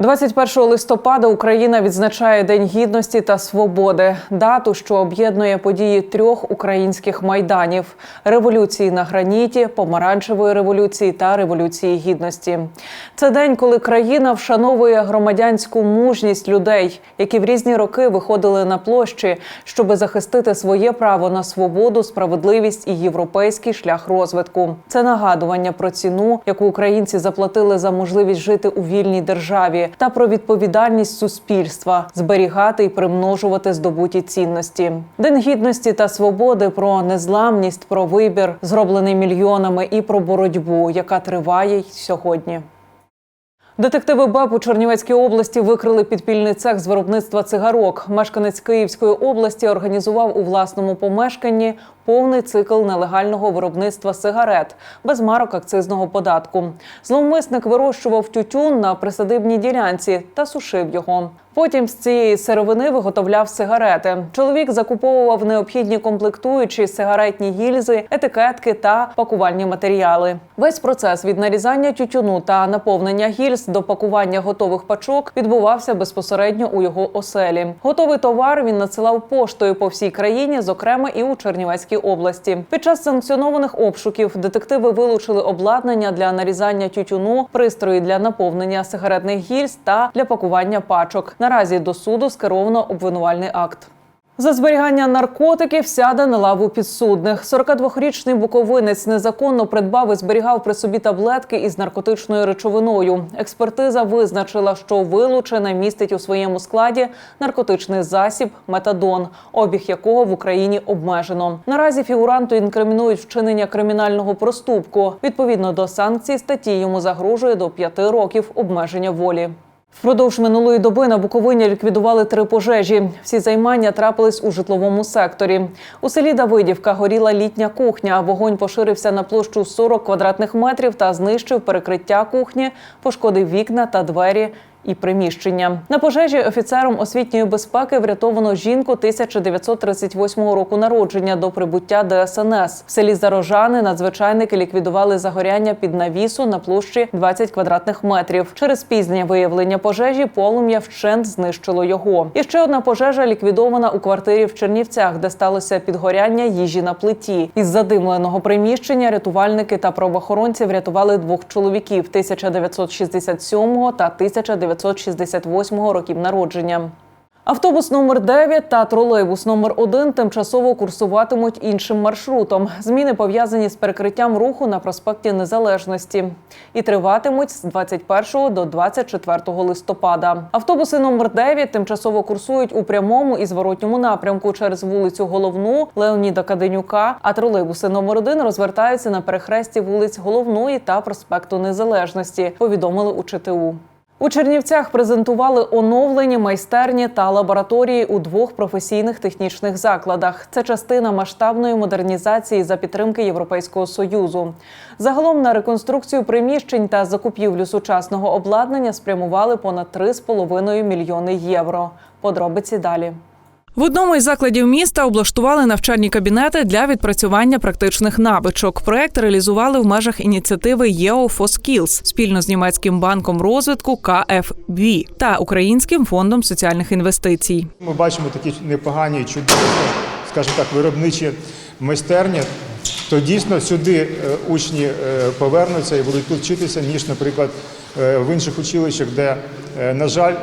21 листопада Україна відзначає День гідності та свободи, дату, що об'єднує події трьох українських майданів: революції на граніті, помаранчевої революції та революції гідності. Це день, коли країна вшановує громадянську мужність людей, які в різні роки виходили на площі, щоби захистити своє право на свободу, справедливість і європейський шлях розвитку. Це нагадування про ціну, яку українці заплатили за можливість жити у вільній державі, та про відповідальність суспільства зберігати і примножувати здобуті цінності. День гідності та свободи про незламність, про вибір, зроблений мільйонами, і про боротьбу, яка триває й сьогодні. Детективи БЕП у Чернівецькій області викрили підпільний цех з виробництва цигарок. Мешканець Київської області організував у власному помешканні повний цикл нелегального виробництва сигарет без марок акцизного податку. Зловмисник вирощував тютюн на присадибній ділянці та сушив його. Потім з цієї сировини виготовляв сигарети. Чоловік закуповував необхідні комплектуючі сигаретні гільзи, етикетки та пакувальні матеріали. Весь процес від нарізання тютюну та наповнення гільз до пакування готових пачок відбувався безпосередньо у його оселі. Готовий товар він надсилав поштою по всій країні, зокрема і у Чернівецькій області. Під час санкціонованих обшуків детективи вилучили обладнання для нарізання тютюну, пристрої для наповнення сигаретних гільз та для пакування пачок. Наразі до суду скеровано обвинувальний акт. За зберігання наркотиків сяде на лаву підсудних. 42-річний буковинець незаконно придбав і зберігав при собі таблетки із наркотичною речовиною. Експертиза визначила, що вилучене містить у своєму складі наркотичний засіб метадон, обіг якого в Україні обмежено. Наразі фігуранту інкримінують вчинення кримінального проступку. Відповідно до санкцій статті йому загрожує до п'яти років обмеження волі. Впродовж минулої доби на Буковині ліквідували три пожежі. Всі займання трапились у житловому секторі. У селі Давидівка горіла літня кухня. Вогонь поширився на площу 40 квадратних метрів та знищив перекриття кухні, пошкодив вікна та двері. І приміщення на пожежі офіцером освітньої безпеки врятовано жінку 1938 року народження до прибуття ДСНС. В селі Зарожани надзвичайники ліквідували загоряння під навісу на площі 20 квадратних метрів. Через пізнє виявлення пожежі полум'я вщент знищило його. І ще одна пожежа ліквідована у квартирі в Чернівцях, де сталося підгоряння їжі на плиті. Із задимленого приміщення рятувальники та правоохоронці врятували двох чоловіків 1967 та 1968 1968 років народження. Автобус номер 9 та тролейбус номер 1 тимчасово курсуватимуть іншим маршрутом. Зміни пов'язані з перекриттям руху на проспекті Незалежності і триватимуть з 21 до 24 листопада. Автобуси номер 9 тимчасово курсують у прямому і зворотньому напрямку через вулицю Головну Леоніда Каденюка. А тролейбуси номер 1 розвертаються на перехресті вулиць Головної та проспекту Незалежності. Повідомили у ЧТУ. У Чернівцях презентували оновлені майстерні та лабораторії у двох професійних технічних закладах. Це частина масштабної модернізації за підтримки Європейського союзу. Загалом на реконструкцію приміщень та закупівлю сучасного обладнання спрямували понад 3,5 мільйони євро. Подробиці далі. В одному із закладів міста облаштували навчальні кабінети для відпрацювання практичних навичок. Проект реалізували в межах ініціативи «EO for Skills» спільно з німецьким банком розвитку КФБ та Українським фондом соціальних інвестицій. Ми бачимо такі непогані, чудові, скажімо так, виробничі майстерні. То дійсно сюди е, учні е, повернуться і будуть тут вчитися, ніж, наприклад, е, в інших училищах, де, на жаль,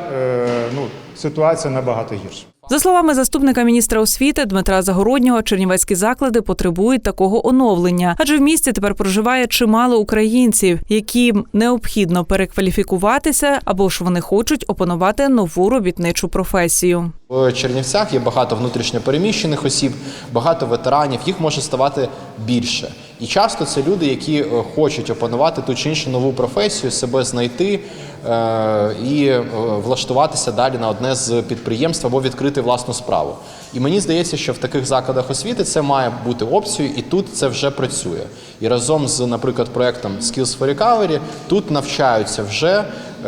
ну, ситуація набагато гірша. За словами заступника міністра освіти Дмитра Загороднього, чернівецькі заклади потребують такого оновлення, адже в місті тепер проживає чимало українців, яким необхідно перекваліфікуватися або ж вони хочуть опанувати нову робітничу професію. В Чернівцях є багато внутрішньопереміщених осіб, багато ветеранів. Їх може ставати більше. І часто це люди, які е, хочуть опанувати ту чи іншу нову професію, себе знайти е, і е, влаштуватися далі на одне з підприємств або відкрити власну справу. І мені здається, що в таких закладах освіти це має бути опцією, і тут це вже працює. І разом з, наприклад, проектом Skills for Recovery тут навчаються вже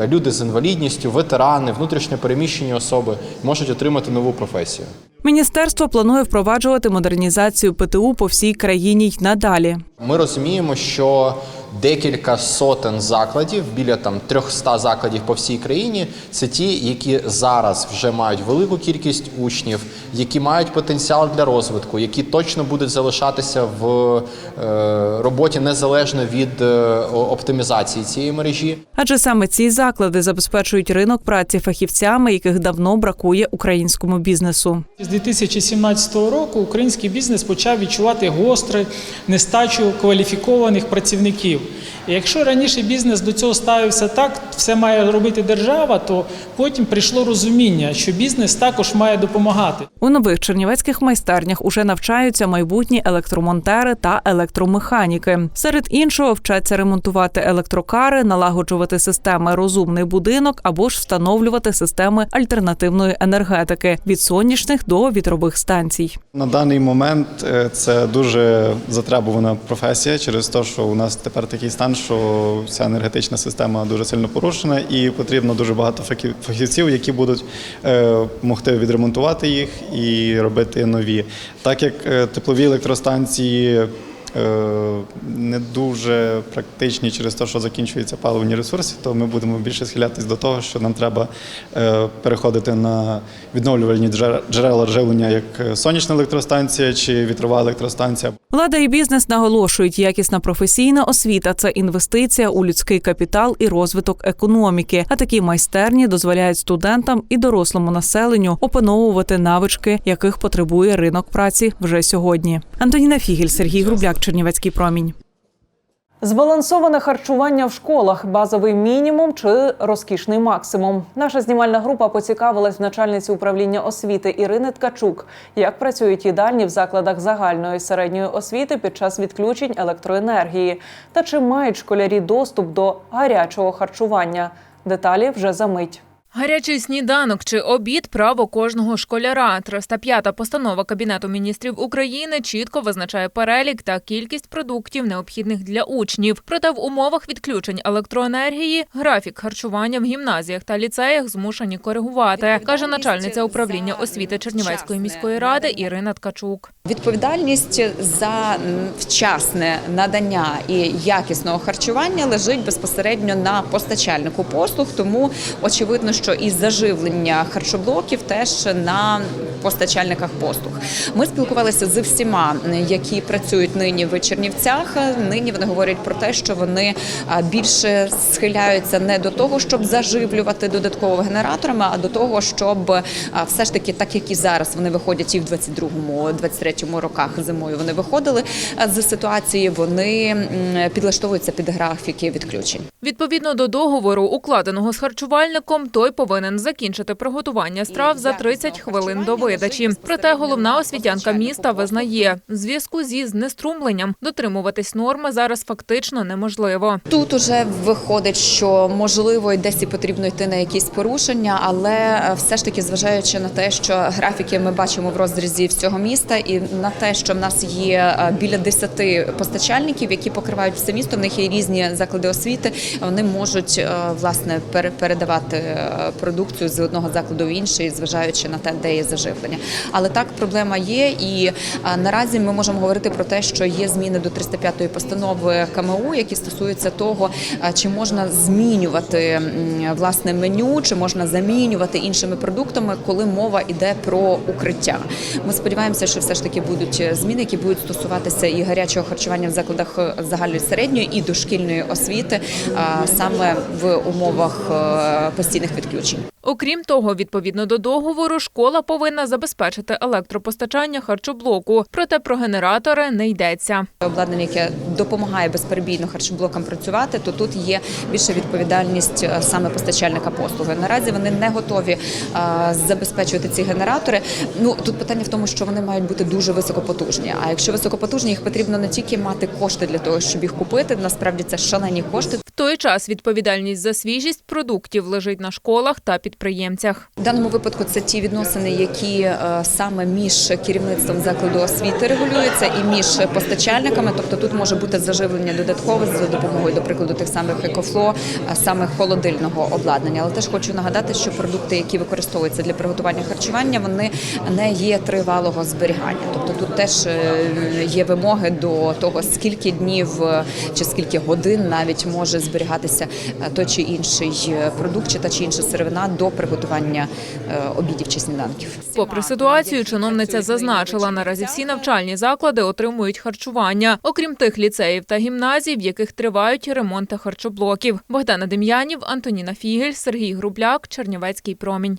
люди з інвалідністю, ветерани, внутрішньо переміщені особи можуть отримати нову професію. Міністерство планує впроваджувати модернізацію ПТУ по всій країні й надалі. Ми розуміємо, що декілька сотень закладів, біля там 300 закладів по всій країні, це ті, які зараз вже мають велику кількість учнів, які мають потенціал для розвитку, які точно будуть залишатися в е, роботі незалежно від е, оптимізації цієї мережі. Адже саме ці заклади забезпечують ринок праці фахівцями, яких давно бракує українському бізнесу. З 2017 року український бізнес почав відчувати гостру нестачу кваліфікованих працівників. І якщо раніше бізнес до цього ставився так, все має робити держава, то потім прийшло розуміння, що бізнес також має допомагати. У нових чернівецьких майстернях уже навчаються майбутні електромонтери та електромеханіки. Серед іншого вчаться ремонтувати електрокари, налагоджувати системи розумний будинок або ж встановлювати системи альтернативної енергетики від сонячних до вітрових станцій. На даний момент е, це дуже затребувана професія через те, що у нас тепер такий стан, що вся енергетична система дуже сильно порушена, і потрібно дуже багато фахів- фахівців, які будуть е, могти відремонтувати їх і робити нові. Так як е, теплові електростанції. Е, Не дуже практичні через те, що закінчуються паливні ресурси, то ми будемо більше схилятись до того, що нам треба е, переходити на відновлювальні джер- джерела живлення, як е, сонячна електростанція чи вітрова електростанція. Влада і бізнес наголошують, якісна професійна освіта це інвестиція у людський капітал і розвиток економіки. А такі майстерні дозволяють студентам і дорослому населенню опановувати навички, яких потребує ринок праці вже сьогодні. Антоніна Фігель, Сергій Грубляк, Чернівецький промінь. Збалансоване харчування в школах, базовий мінімум чи розкішний максимум. Наша знімальна група поцікавилась в начальниці управління освіти Ірини Ткачук, як працюють їдальні в закладах загальної і середньої освіти під час відключень електроенергії, та чи мають школярі доступ до гарячого харчування. Деталі вже за мить. Гарячий сніданок чи обід право кожного школяра. 305-та постанова Кабінету міністрів України чітко визначає перелік та кількість продуктів, необхідних для учнів. Проте в умовах відключень електроенергії графік харчування в гімназіях та ліцеях змушені коригувати, каже начальниця управління освіти Чернівецької міської ради Ірина Ткачук. Відповідальність за вчасне надання і якісного харчування лежить безпосередньо на постачальнику послуг, тому очевидно, що і заживлення харчоблоків теж на постачальниках послуг. Ми спілкувалися з всіма, які працюють нині в Чернівцях. Нині вони говорять про те, що вони більше схиляються не до того, щоб заживлювати додатково генераторами, а до того, щоб все ж таки, так як і зараз, вони виходять і в 22-му, 23-му роках зимою. Вони виходили з ситуації, вони підлаштовуються під графіки відключень. Відповідно до договору, укладеного з харчувальником, той повинен закінчити приготування страв за 30 хвилин до видачі. Проте головна освітянка міста визнає, в зв'язку зі знеструмленням дотримуватись норми зараз фактично неможливо. Тут уже виходить, що можливо і десь і потрібно йти на якісь порушення, але е, все ж таки, зважаючи на те, що графіки ми бачимо в розрізі всього міста, і на те, що в нас є е, біля 10 постачальників, які покривають все місто, в них є різні заклади освіти. Вони можуть е, власне пере- передавати е, продукцію з одного закладу в інший, зважаючи на те, де є заживлення. Але так проблема є, і е, наразі ми можемо говорити про те, що є зміни до 305-ї постанови КМУ, які стосуються того, чи можна змінювати власне меню, чи можна замінювати іншими продуктами, коли мова йде про укриття. Ми сподіваємося, що все ж таки будуть зміни, які будуть стосуватися і гарячого харчування в закладах загальної середньої і дошкільної освіти, саме в умовах е, постійних відключень. Окрім того, відповідно до договору, школа повинна забезпечити електропостачання харчоблоку. Проте про генератори не йдеться. обладнання, яке допомагає безперебійно харчоблокам працювати, то тут є більша відповідальність е, саме постачальника послуги. Наразі вони не готові е, забезпечувати ці генератори. Ну тут питання в тому, що вони мають бути дуже високопотужні. А якщо високопотужні, їх потрібно не тільки мати кошти для того, щоб їх купити. Насправді це шалені кошти. Той час відповідальність за свіжість продуктів лежить на школах та підприємцях. В даному випадку це ті відносини, які е, саме між керівництвом закладу освіти регулюються, і між постачальниками. Тобто тут може бути заживлення додаткове за допомогою, до прикладу, тих самих екофло, а саме холодильного обладнання. Але теж хочу нагадати, що продукти, які використовуються для приготування харчування, вони не є тривалого зберігання. Тобто тут теж е, є вимоги до того, скільки днів е, чи скільки годин навіть може зберігатися е, той чи інший е, продукт, чи та чи інша сировина до приготування е, обідів чи сніданків. Попри ситуацію, чиновниця зазначила, наразі всі навчальні заклади отримують харчування, окрім тих ліцеїв та гімназій, в яких тривають ремонти харчоблоків. Богдана Дем'янів, Антоніна Фігель, Сергій Грубляк, Чернівецький промінь.